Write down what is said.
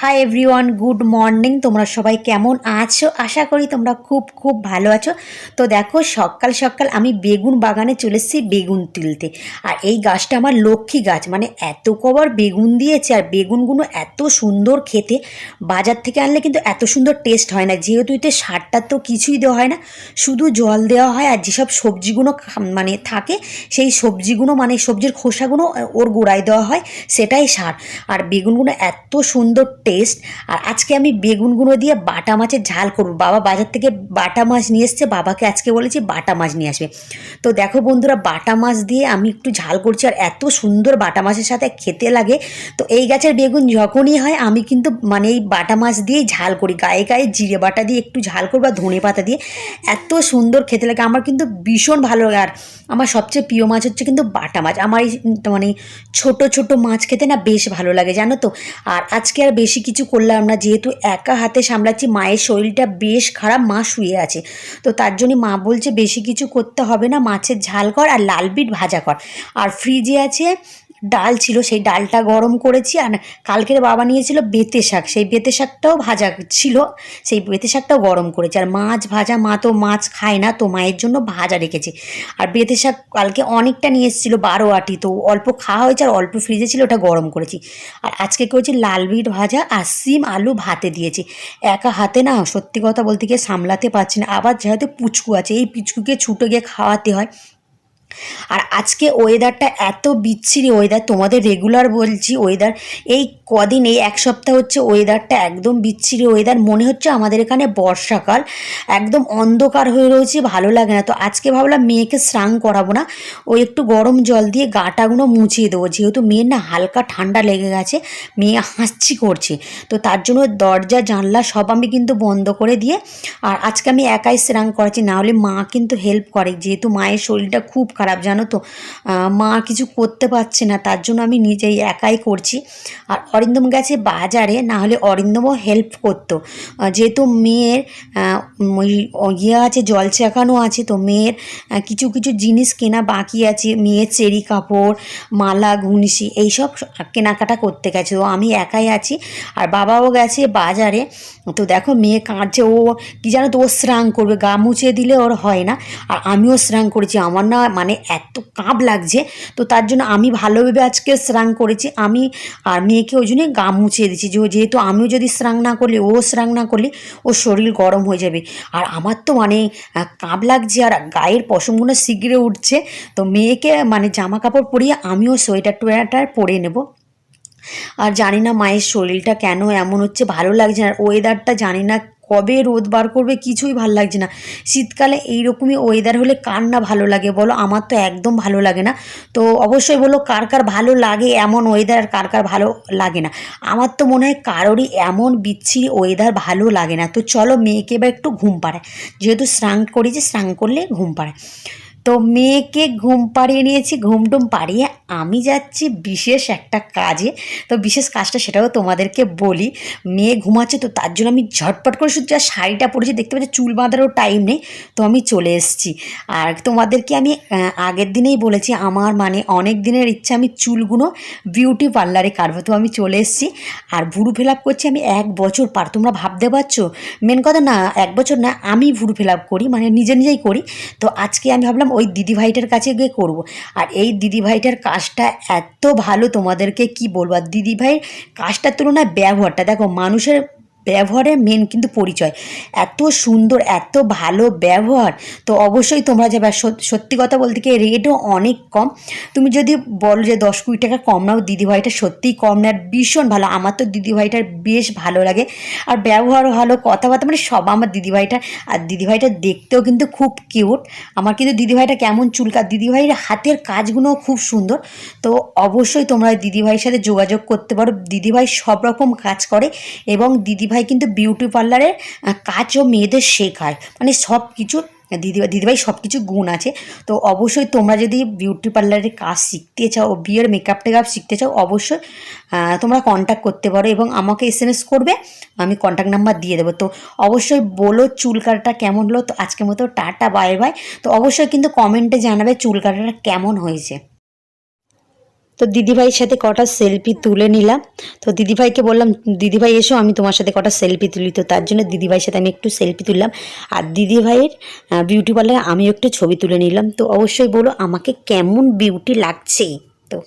Hi everyone good morning তোমরা সবাই কেমন আছো? আশা করি তোমরা খুব খুব ভালো আছো। তো দেখো, সকাল সকাল আমি বেগুন বাগানে চলে এসেছি বেগুন তুলতে। আর এই গাছটা আমার লক্ষ্মী গাছ মানে এত কবার বেগুন দিয়েছে আর বেগুনগুলো এত সুন্দর খেতে। বাজার থেকে আনলে কিন্তু এত সুন্দর টেস্ট হয় না। যেহেতু এতে সারটার তো কিছুই দেওয়া হয় না, শুধু জল দেওয়া হয় আর যেসব সবজিগুলো মানে থাকে, সেই সবজিগুলো মানে সবজির খোসাগুলো ওর গোড়ায় দেওয়া হয়, সেটাই সার। আর বেগুনগুলো এত সুন্দর টেস্ট আর আজকে আমি বেগুনগুলো দিয়ে বাটা মাছের ঝাল করব। বাবা বাজার থেকে বাটা মাছ নিয়ে এসছে, বাবাকে আজকে বলেছি বাটা মাছ নিয়ে আসবে। তো দেখো বন্ধুরা, বাটা মাছ দিয়ে আমি একটু ঝাল করছি আর এত সুন্দর বাটা মাছের সাথে খেতে লাগে। তো এই গাছের বেগুন যখনই হয়, আমি কিন্তু মানে এই বাটা মাছ দিয়েই ঝাল করি। গায়ে গায়ে জিরে বাটা দিয়ে একটু ঝাল করব আর ধনে পাতা দিয়ে। এত সুন্দর খেতে লাগে, আমার কিন্তু ভীষণ ভালো লাগে। আর আমার সবচেয়ে প্রিয় মাছ হচ্ছে কিন্তু বাটা মাছ। আমার এই মানে ছোট ছোট মাছ খেতে না বেশ ভালো লাগে, জানো তো? আর আজকে আর বেশি কিছু করলাম না। যেহেতু একা হাতে সামলাচ্ছি, মায়ের শরীরটা বেশ খারাপ, মা শুয়ে আছে। তো তার জন্য মা বলছে, বেশি কিছু করতে হবে না, মাছের ঝাল কর আর লাল বিট ভাজা কর। আর ফ্রিজে আছে ডাল ছিল, সেই ডালটা গরম করেছি আর কালকের বাবা নিয়েছিল বেতে শাক। সেই বেতে শাকটাও ভাজা ছিল, সেই বেতে শাকটাও গরম করেছি। আর মাছ ভাজা, মা তো মাছ খায় না, তো মায়ের জন্য ভাজা রেখেছি। আর বেতে শাক কালকে অনেকটা নিয়ে এসেছিল, বারো আটি, তো অল্প খাওয়া হয়েছে আর অল্প ফ্রিজে ছিল, ওটা গরম করেছি। আর আজকে করেছি লাল বিট ভাজা আর সিম আলু ভাতে দিয়েছি। একা হাতে না, সত্যি কথা বলতে গিয়ে সামলাতে পারছি না। আবার যেহেতু পুচকু আছে, এই পুচকুকে ছুটে গিয়ে খাওয়াতে হয়। আর আজকে ওয়েদারটা এত বিচ্ছিরি ওয়েদার তোমাদের রেগুলার বলছি ওয়েদার এই কদিন, এই এক সপ্তাহ হচ্ছে ওয়েদারটা একদম বিচ্ছিরি ওয়েদার মনে হচ্ছে আমাদের এখানে বর্ষাকাল, একদম অন্ধকার হয়ে রয়েছে, ভালো লাগে না। তো আজকে ভাবলাম মেয়েকে স্নান করাবো না ওই একটু গরম জল দিয়ে গাটাগুলো মুছিয়ে দেবো, যেহেতু মেয়ের না হালকা ঠান্ডা লেগে গেছে, মেয়ে হাঁচি করছে। তো তার জন্য দরজা, জানলা সব আমি কিন্তু বন্ধ করে দিয়ে, আর আজকে আমি একাই স্নান করাচ্ছি, না হলে মা কিন্তু হেল্প করে, যেহেতু মায়ের শরীরটা খুব খারাপ। জানো তো? মা কিছু করতে পারছে না, তার জন্য আমি নিজেই একাই করছি। আর অরিন্দম গেছে বাজারে, না হলে অরিন্দমও হেল্প করতো। যেহেতু মেয়ের ইয়ে আছে, জল চাকানো আছে, তো মেয়ের কিছু কিছু জিনিস কেনা বাকি আছে। মেয়ের চেরি কাপড়, মালা ঘুনসি এইসব কেনাকাটা করতে গেছে। তো আমি একাই আছি। আর বাবাও গেছে বাজারে। তো দেখো, মেয়ে কাঁদছে। ও কি জানো তো, ও স্নান করবে, গা মুছিয়ে দিলে ওর হয় না। আর আমিও স্নান করেছি। আমার না মানে এত কাঁপ লাগছে। তো তার জন্য আমি ভালোভাবে আজকে স্নান করেছি। আমি আর মেয়েকে ওই জন্যই গা মুছিয়ে দিচ্ছি যে যেহেতু আমিও যদি স্নান না করলে, ও স্নান না করলে, ওর শরীর গরম হয়ে যাবে। আর আমার তো মানে কাঁপ লাগছে আর গায়ের পশমগুলো শিগড়ে উঠছে। তো মেয়েকে মানে জামা কাপড় পরিয়ে আমিও সোয়েটার টোয়েটার পরে নেব। আর জানি না মায়ের শরীরটা কেন এমন হচ্ছে, ভালো লাগছে না। ওয়েদারটা জানি না কবে রোদ বার করবে কিছুই ভালো লাগছে না। শীতকালে এইরকমই ওয়েদার হলে কার না ভালো লাগে বলো? আমার তো একদম ভালো লাগে না। তো অবশ্যই বলো, কার কার ভালো লাগে এমন ওয়েদার আর কার কার ভালো লাগে না? আমার তো মনে হয় কারোরই এমন বিচ্ছিরি ওয়েদার ভালো লাগে না। তো চলো মেয়েকে বা একটু ঘুম পাড়ায় যেহেতু স্নান করি যে স্নান করলে ঘুম পাড়ায় তো মেয়েকে ঘুম পাড়িয়ে নিয়েছি, ঘুম টুম পাড়িয়ে আমি যাচ্ছি বিশেষ একটা কাজে। তো বিশেষ কাজটা সেটাও তোমাদেরকে বলি, মেয়ে ঘুমাচ্ছে তো তার জন্য আমি ঝটপট করে শুধু যা শাড়িটা পরেছি, দেখতে পাচ্ছি চুল বাঁধারও টাইম নেই, তো আমি চলে এসেছি। আর তোমাদেরকে আমি আগের দিনেই বলেছি, আমার মানে অনেক দিনের ইচ্ছা আমি চুলগুলো বিউটি পার্লারে কাটবো, তো আমি চলে এসেছি। আর ভুরু ফিল আপ করছি আমি এক বছর পার, তোমরা ভাবতে পারছ? মেন কথা না, এক বছর না, আমি ভুরু ফিল আপ করি মানে নিজে নিজেই করি। তো আজকে আমি ভাবলাম ওই দিদিভাইটার কাছে গিয়ে করব। আর এই দিদিভাইটার কাজটা এত ভালো তোমাদেরকে কি বলব? আর দিদিভাইয়ের কাজটার তুলনায় ব্যবহারটা, দেখো মানুষের ব্যবহারের মেন কিন্তু পরিচয়। এত সুন্দর, এত ভালো ব্যবহার। তো অবশ্যই তোমরা যাবে সত্যি কথা বলতে কি রেটও অনেক কম। তুমি যদি বলো যে দশ কুড়ি টাকা কম নাও, দিদিভাইটা সত্যিই কম নেয় ভীষণ ভালো। আমার তো দিদিভাইটার বেশ ভালো লাগে। আর ব্যবহারও ভালো কথাবার্তা মানে সব আমার দিদিভাইটা আর দিদিভাইটা দেখতেও কিন্তু খুব কিউট আমার কিন্তু দিদিভাইটা কেমন চুলকা, দিদিভাইয়ের হাতের কাজগুলোও খুব সুন্দর। তো অবশ্যই তোমরা দিদিভাইয়ের সাথে যোগাযোগ করতে পারো। দিদিভাই সব রকম কাজ করে এবং দিদিভাই কিন্তু বিউটি পার্লারের কাজও মেয়েদের শেখায়। মানে সব কিছু দিদিভাই দিদিভাই সব কিছু গুণ আছে। তো অবশ্যই তোমরা যদি বিউটি পার্লারের কাজ শিখতে চাও, বিয়ের মেকআপ টেকআপ শিখতে চাও, অবশ্যই তোমরা কন্ট্যাক্ট করতে পারো এবং আমাকে এস করবে, আমি কন্ট্যাক্ট নাম্বার দিয়ে দেবো। তো অবশ্যই বলো চুল কাটাটা কেমন হলো? তো আজকের মতো টাটা বাই বাই তো অবশ্যই কিন্তু কমেন্টে জানাবে চুল কাটাটা কেমন হয়েছে। তো দিদিভাইয়ের সাথে কটা সেলফি তুলে নিলাম। তো দিদিভাইকে বললাম, দিদিভাই, এসো, আমি তোমার সাথে কটা সেলফি তুলি। তো তার জন্য দিদিভাইয়ের সাথে আমি একটু সেলফি তুললাম। আর দিদিভাইয়ের বিউটি পার্লারে আমি একটু ছবি তুলে নিলাম। তো অবশ্যই বলো, আমাকে কেমন বিউটি লাগছে? তো